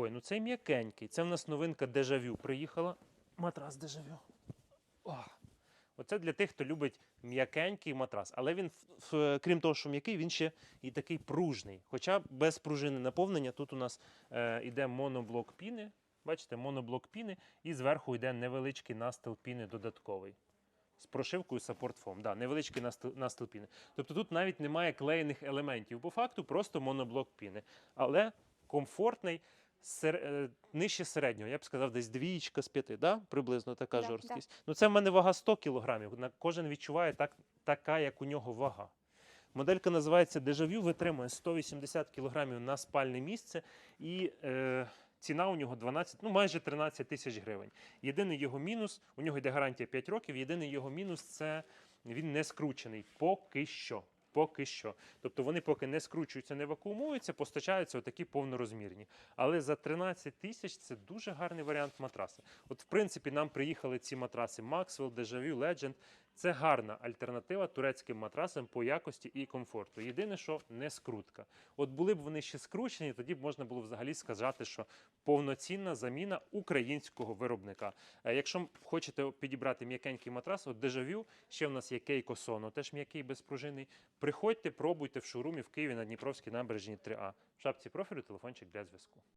Ой, ну цей м'якенький. Це в нас новинка Дежавю приїхала. Матрас Дежавю. О, Оце для тих, хто любить м'якенький матрас. Але він, крім того, що м'який, він ще і такий пружний. Хоча без пружини наповнення тут у нас е, іде моноблок піни. Бачите, моноблок піни, і зверху йде невеличкий настил піни додатковий. З прошивкою Foam. Да, невеличкий настил піни. Тобто тут навіть немає клеєних елементів. По факту просто моноблок піни. Але комфортний, сер... е, нижче середнього. Я б сказав, десь двієчка з п'яти, да? приблизно така Да, жорсткість. Ну, це в мене вага 100 кілограмів. Кожен відчуває так, така, як у нього вага. Моделька називається Дежавю, витримує 180 кг на спальне місце, і е, ціна у нього 12, ну майже 13 тисяч гривень. Єдиний його мінус, у нього йде гарантія 5 років. Єдиний його мінус це він не скручений поки що. Поки що. Тобто вони поки не скручуються, не вакуумуються, постачаються отакі повнорозмірні. Але за 13 тисяч це дуже гарний варіант матраса. От, в принципі, нам приїхали ці матраси Maxwell, Dejaview, Legend. Це гарна альтернатива турецьким матрасам по якості і комфорту. Єдине, що не скрутка. От були б вони ще скручені, тоді б можна було взагалі сказати, що повноцінна заміна українського виробника. Е, Якщо хочете підібрати м'якенький матрас, от Dejaview, ще в нас є Кейко Sono, теж м'який безпружинний. Приходьте, пробуйте в шоурумі в Києві на Дніпровській набережні 3А. В шапці профілю телефончик для зв'язку.